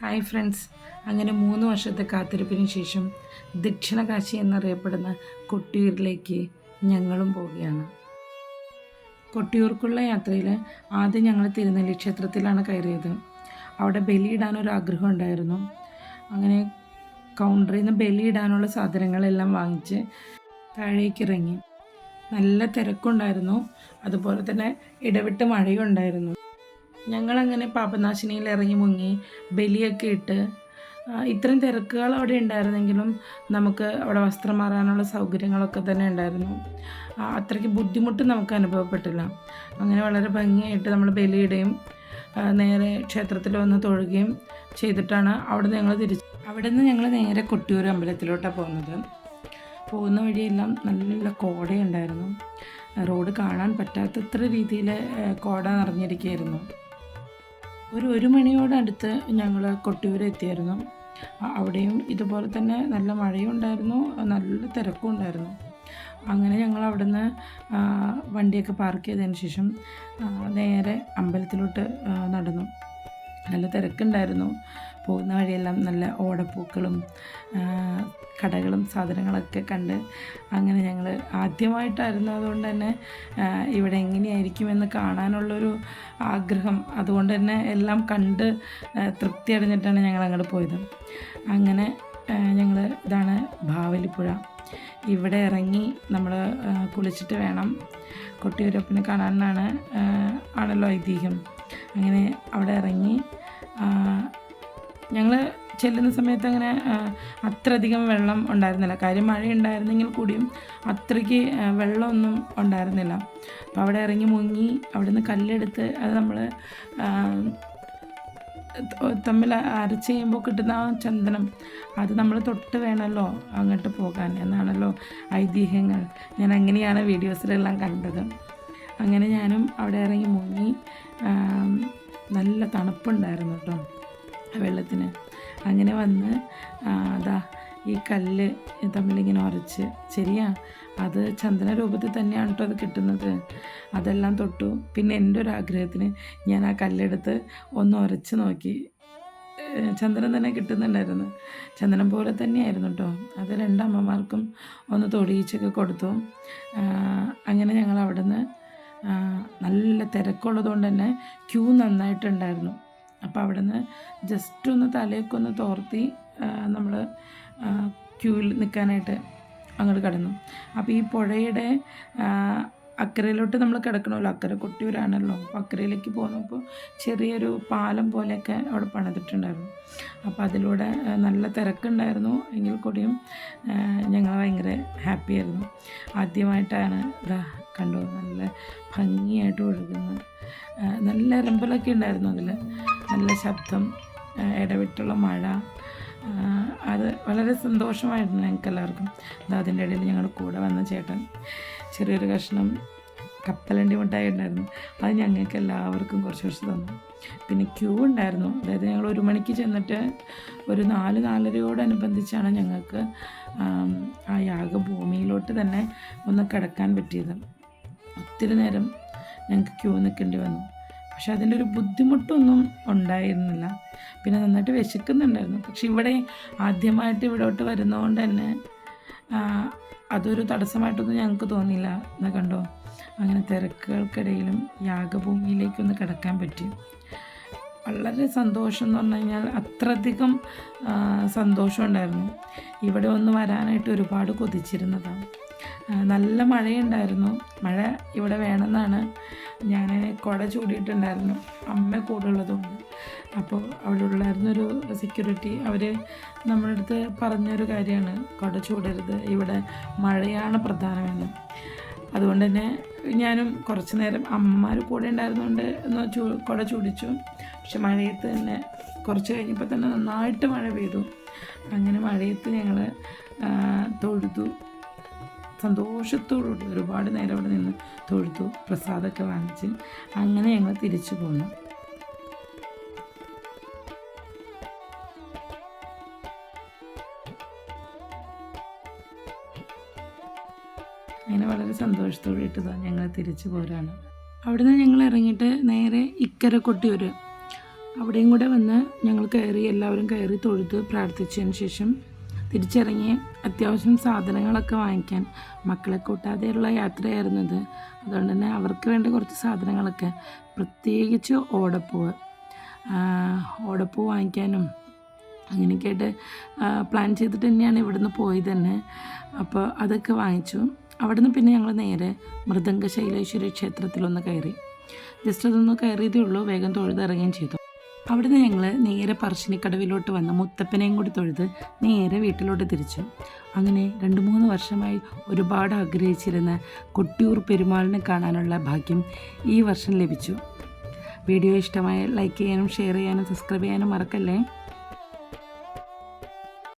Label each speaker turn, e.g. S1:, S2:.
S1: Hi friends അങ്ങനെ മൂന്ന് വർഷത്തെ കാത്തിരിപ്പിന് ശേഷം ദക്ഷിണകാശി എന്നറിയപ്പെടുന്ന കൊട്ടിയൂരിലേക്ക് ഞങ്ങളും പോവുകയാണ്. കൊട്ടിയൂർക്കുള്ള യാത്രയിൽ ആദ്യം ഞങ്ങൾ തിരുനെല്ലി ക്ഷേത്രത്തിലാണ് കയറിയത്. അവിടെ ബലിയിടാനൊരു ആഗ്രഹം ഉണ്ടായിരുന്നു. അങ്ങനെ കൗണ്ടറിൽ നിന്ന് ബലിയിടാനുള്ള സാധനങ്ങളെല്ലാം വാങ്ങിച്ച് താഴേക്ക് ഇറങ്ങി നല്ല തിരക്കുണ്ടായിരുന്നു. അതുപോലെ തന്നെ ഇടവിട്ട് മഴയും ഉണ്ടായിരുന്നു ഞങ്ങളങ്ങനെ പാപനാശിനിയിൽ ഇറങ്ങി മുങ്ങി ബലിയൊക്കെ ഇട്ട് ഇത്രയും തിരക്കുകൾ അവിടെ ഉണ്ടായിരുന്നെങ്കിലും നമുക്ക് അവിടെ വസ്ത്രം മാറാനുള്ള സൗകര്യങ്ങളൊക്കെ തന്നെ ഉണ്ടായിരുന്നു. അത്രയ്ക്ക് ബുദ്ധിമുട്ട് നമുക്ക് അനുഭവപ്പെട്ടില്ല. അങ്ങനെ വളരെ ഭംഗിയായിട്ട് നമ്മൾ ബലിയിടുകയും നേരെ ക്ഷേത്രത്തിൽ വന്ന് തൊഴുകയും ചെയ്തിട്ടാണ് അവിടെ ഞങ്ങൾ തിരിച്ച് അവിടെ നിന്ന് ഞങ്ങൾ നേരെ കൊട്ടിയൂർ അമ്പലത്തിലോട്ടാണ് പോകുന്നത്. പോകുന്ന വഴിയെല്ലാം നല്ല കോടയുണ്ടായിരുന്നു. റോഡ് കാണാൻ പറ്റാത്തത്ര രീതിയിൽ കോട നിറഞ്ഞിരിക്കുകയായിരുന്നു. ഒരു ഒരു മണിയോടടുത്ത് ഞങ്ങൾ കൊട്ടിയൂർ എത്തിയായിരുന്നു. അവിടെയും ഇതുപോലെ തന്നെ നല്ല മഴയും ഉണ്ടായിരുന്നു നല്ല തിരക്കും ഉണ്ടായിരുന്നു. അങ്ങനെ ഞങ്ങൾ അവിടുന്ന് വണ്ടിയൊക്കെ പാർക്ക് ചെയ്തതിന് ശേഷം നേരെ അമ്പലത്തിലോട്ട് നടന്നു. നല്ല തിരക്കുണ്ടായിരുന്നു. പോകുന്ന വഴിയെല്ലാം നല്ല ഓടപ്പൂക്കളും കടകളും സാധനങ്ങളൊക്കെ കണ്ട് അങ്ങനെ ഞങ്ങൾ ആദ്യമായിട്ടായിരുന്നു അതുകൊണ്ട് തന്നെ ഇവിടെ എങ്ങനെയായിരിക്കുമെന്ന് കാണാനുള്ളൊരു ആഗ്രഹം. അതുകൊണ്ട് തന്നെ എല്ലാം കണ്ട് തൃപ്തി അടഞ്ഞിട്ടാണ് ഞങ്ങൾ അങ്ങോട്ട് പോയത്. അങ്ങനെ ഞങ്ങൾ ഇതാണ് ഭാവലിപ്പുഴ ഇവിടെ ഇറങ്ങി നമ്മൾ കുളിച്ചിട്ട് വേണം. കൊട്ടിയൂരപ്പനെ കാണാനാണ് ആണല്ലോ ഐതിഹ്യം. അങ്ങനെ അവിടെ ഇറങ്ങി ഞങ്ങൾ ചെല്ലുന്ന സമയത്ത് അങ്ങനെ അത്ര അത്രയധികം വെള്ളം ഉണ്ടായിരുന്നില്ല. കാര്യം മഴ ഉണ്ടായിരുന്നെങ്കിൽ കൂടിയും അത്രയ്ക്ക് വെള്ളമൊന്നും ഉണ്ടായിരുന്നില്ല. അപ്പോൾ അവിടെ ഇറങ്ങി മുങ്ങി അവിടെ നിന്ന് കല്ലെടുത്ത് അത് നമ്മൾ തമ്മിൽ അരച്ച് കഴിയുമ്പോൾ കിട്ടുന്ന ആ ചന്ദനം അത് നമ്മൾ തൊട്ട് വേണമല്ലോ അങ്ങോട്ട് പോകാൻ എന്നാണല്ലോ ഐതിഹ്യങ്ങൾ. ഞാൻ അങ്ങനെയാണ് വീഡിയോസിലെല്ലാം കണ്ടത്. അങ്ങനെ ഞാനും അവിടെ ഇറങ്ങി മുങ്ങി നല്ല തണുപ്പുണ്ടായിരുന്നു കേട്ടോ. വെള്ളത്തിന്. അങ്ങനെ വന്ന് അതാ ഈ കല്ല് തമ്മിലിങ്ങനെ ഉരച്ച് ശരിയാ അത് ചന്ദന രൂപത്തിൽ തന്നെയാണ് കേട്ടോ അത് കിട്ടുന്നത്. അതെല്ലാം തൊട്ടു. പിന്നെ എന്റെ ഒരു ആഗ്രഹത്തിന് ഞാൻ ആ കല്ലെടുത്ത് ഒന്ന് ഉരച്ച് നോക്കി. ചന്ദനം തന്നെ കിട്ടുന്നുണ്ടായിരുന്നു. ചന്ദനം പോലെ തന്നെയായിരുന്നു കേട്ടോ അത് രണ്ടമ്മമാർക്കും ഒന്ന് തൊടിയിച്ചൊക്കെ കൊടുത്തു. അങ്ങനെ ഞങ്ങൾ അവിടെ നിന്ന് നല്ല തിരക്കുള്ളതുകൊണ്ട് തന്നെ ക്യൂ നന്നായിട്ടുണ്ടായിരുന്നു. അപ്പോൾ അവിടെ നിന്ന് ജസ്റ്റ് ഒന്ന് തലയൊക്കെ ഒന്ന് തോർത്തി നമ്മൾ ക്യൂവിൽ നിൽക്കാനായിട്ട് അങ്ങോട്ട് കടന്നു. അപ്പോൾ ഈ പുഴയുടെ അക്കരയിലോട്ട് നമ്മൾ കിടക്കണമല്ലോ. അക്കര കൊട്ടിയൂരാണല്ലോ. അപ്പോൾ അക്കരയിലേക്ക് പോകുന്നപ്പോൾ ചെറിയൊരു പാലം പോലെയൊക്കെ അവിടെ പണിതിട്ടുണ്ടായിരുന്നു. അപ്പോൾ അതിലൂടെ നല്ല തിരക്കുണ്ടായിരുന്നു. എങ്കിൽ കൂടിയും ഞങ്ങൾ ഭയങ്കര ഹാപ്പി ആയിരുന്നു. ആദ്യമായിട്ടാണ് ഇതാ കണ്ടു നല്ല ഭംഗിയായിട്ട് ഒഴുകുന്നത് നല്ല ഇരമ്പലൊക്കെ ഉണ്ടായിരുന്നു അതിൽ നല്ല ശബ്ദം ഇടവിട്ടുള്ള മഴ അത് വളരെ സന്തോഷമായിരുന്നു ഞങ്ങൾക്ക് എല്ലാവർക്കും അത് അതിന്റെ ഇടയിൽ ഞങ്ങളുടെ കൂടെ വന്ന ചേട്ടൻ. ചെറിയൊരു കഷ്ണം കപ്പലണ്ടി മിഠായി ഉണ്ടായിരുന്നു. അത് ഞങ്ങൾക്ക് എല്ലാവർക്കും കുറച്ച് കുറച്ച് തന്നു. പിന്നെ ക്യൂ ഉണ്ടായിരുന്നു. അതായത് ഞങ്ങൾ ഒരു മണിക്ക് ചെന്നിട്ട് ഒരു നാല് നാലരയോടനുബന്ധിച്ചാണ് ഞങ്ങൾക്ക് ആം, യാഗഭൂമിയിലോട്ട് തന്നെ ഒന്ന് കിടക്കാൻ പറ്റിയത്. ഒത്തിരി നേരം ഞങ്ങൾക്ക് ക്യൂ നിൽക്കേണ്ടി വന്നു. പക്ഷെ അതിന്റെ ഒരു ബുദ്ധിമുട്ടൊന്നും ഉണ്ടായിരുന്നില്ല. പിന്നെ നന്നായിട്ട് വിശക്കുന്നുണ്ടായിരുന്നു. പക്ഷെ ഇവിടെ ആദ്യമായിട്ട് ഇവിടോട്ട് വരുന്നതുകൊണ്ട് തന്നെ അതൊരു തടസ്സമായിട്ടൊന്നും ഞങ്ങൾക്ക് തോന്നിയില്ല. എന്നാൽ കണ്ടോ? അങ്ങനെ തിരക്കുകൾക്കിടയിലും യാഗഭൂമിയിലേക്കൊന്ന് കിടക്കാൻ പറ്റി. വളരെ സന്തോഷം എന്ന് പറഞ്ഞു കഴിഞ്ഞാൽ അത്രയധികം സന്തോഷമുണ്ടായിരുന്നു ഇവിടെ ഒന്ന് വരാനായിട്ട് ഒരുപാട് കൊതിച്ചിരുന്നതാണ് നല്ല മഴയുണ്ടായിരുന്നു. മഴ ഇവിടെ വേണമെന്നാണ് ഞാൻ കുട ചൂടിയിട്ടുണ്ടായിരുന്നു. അമ്മ കൂടെ ഉള്ളതുകൊണ്ട്. അപ്പോൾ അവിടെ ഉള്ളായിരുന്നൊരു സെക്യൂരിറ്റി അവർ നമ്മുടെ അടുത്ത് പറഞ്ഞൊരു കാര്യമാണ്. കുട ചൂടരുത്. ഇവിടെ മഴയാണ് പ്രധാനമെന്ന്. അതുകൊണ്ട് തന്നെ ഞാനും കുറച്ച് നേരം അമ്മമാർ കൂടെ ഉണ്ടായിരുന്നുകൊണ്ട് ഒന്ന് ചൂ കുട ചൂടിച്ചു. പക്ഷെ മഴയത്ത് തന്നെ കുറച്ച് കഴിഞ്ഞപ്പോൾ തന്നെ നന്നായിട്ട് മഴ പെയ്തു. അങ്ങനെ മഴയത്ത് ഞങ്ങൾ തൊഴുതു. സന്തോഷത്തോടുകൂടി ഒരുപാട് നേരം അവിടെ നിന്ന് തൊഴുതു പ്രസാദമൊക്കെ വാങ്ങിച്ച്. അങ്ങനെ ഞങ്ങൾ തിരിച്ചു പോന്നു. അങ്ങനെ വളരെ സന്തോഷത്തോടെ ഇട്ടതാ ഞങ്ങൾ തിരിച്ചു പോരാണ്. നിന്ന് ഞങ്ങൾ ഇറങ്ങിയിട്ട് നേരെ ഇക്കര കൊട്ടിയൂർ അവിടെയും കൂടെ വന്ന് ഞങ്ങൾ കയറി എല്ലാവരും കയറി തൊഴുത് പ്രാർത്ഥിച്ചതിന് ശേഷം തിരിച്ചിറങ്ങി അത്യാവശ്യം സാധനങ്ങളൊക്കെ വാങ്ങിക്കാൻ മക്കളെ കൂട്ടാതെയുള്ള യാത്രയായിരുന്നു ഇത്. അതുകൊണ്ട് തന്നെ അവർക്ക് വേണ്ട കുറച്ച് സാധനങ്ങളൊക്കെ പ്രത്യേകിച്ച് ഓടപ്പൂവ് ഓടപ്പൂ വാങ്ങിക്കാനും അങ്ങനെയൊക്കെ ആയിട്ട് പ്ലാൻ ചെയ്തിട്ട് തന്നെയാണ് ഇവിടുന്ന് പോയി തന്നെ അപ്പോൾ അതൊക്കെ വാങ്ങിച്ചു. അവിടുന്ന് പിന്നെ ഞങ്ങൾ നേരെ മൃദംഗ ശൈലേശ്വരി ക്ഷേത്രത്തിലൊന്ന് കയറി. ജസ്റ്റ് അതൊന്ന് കയറിയതേ ഉള്ളൂ വേഗം തൊഴുതിറങ്ങുകയും ചെയ്തു. അവിടുന്ന് ഞങ്ങൾ നേരെ പറശ്ശിനിക്കടവിലോട്ട് വന്ന് മുത്തപ്പനെയും കൂടി തൊഴുത് നേരെ വീട്ടിലോട്ട് തിരിച്ചു. അങ്ങനെ രണ്ട് മൂന്ന് വർഷമായി ഒരുപാട് ആഗ്രഹിച്ചിരുന്ന കൊട്ടിയൂർ പെരുമാളിനെ കാണാനുള്ള ഭാഗ്യം ഈ വർഷം ലഭിച്ചു. വീഡിയോ ഇഷ്ടമായ ലൈക്ക് ചെയ്യാനും ഷെയർ ചെയ്യാനും സബ്സ്ക്രൈബ് ചെയ്യാനും മറക്കല്ലേ?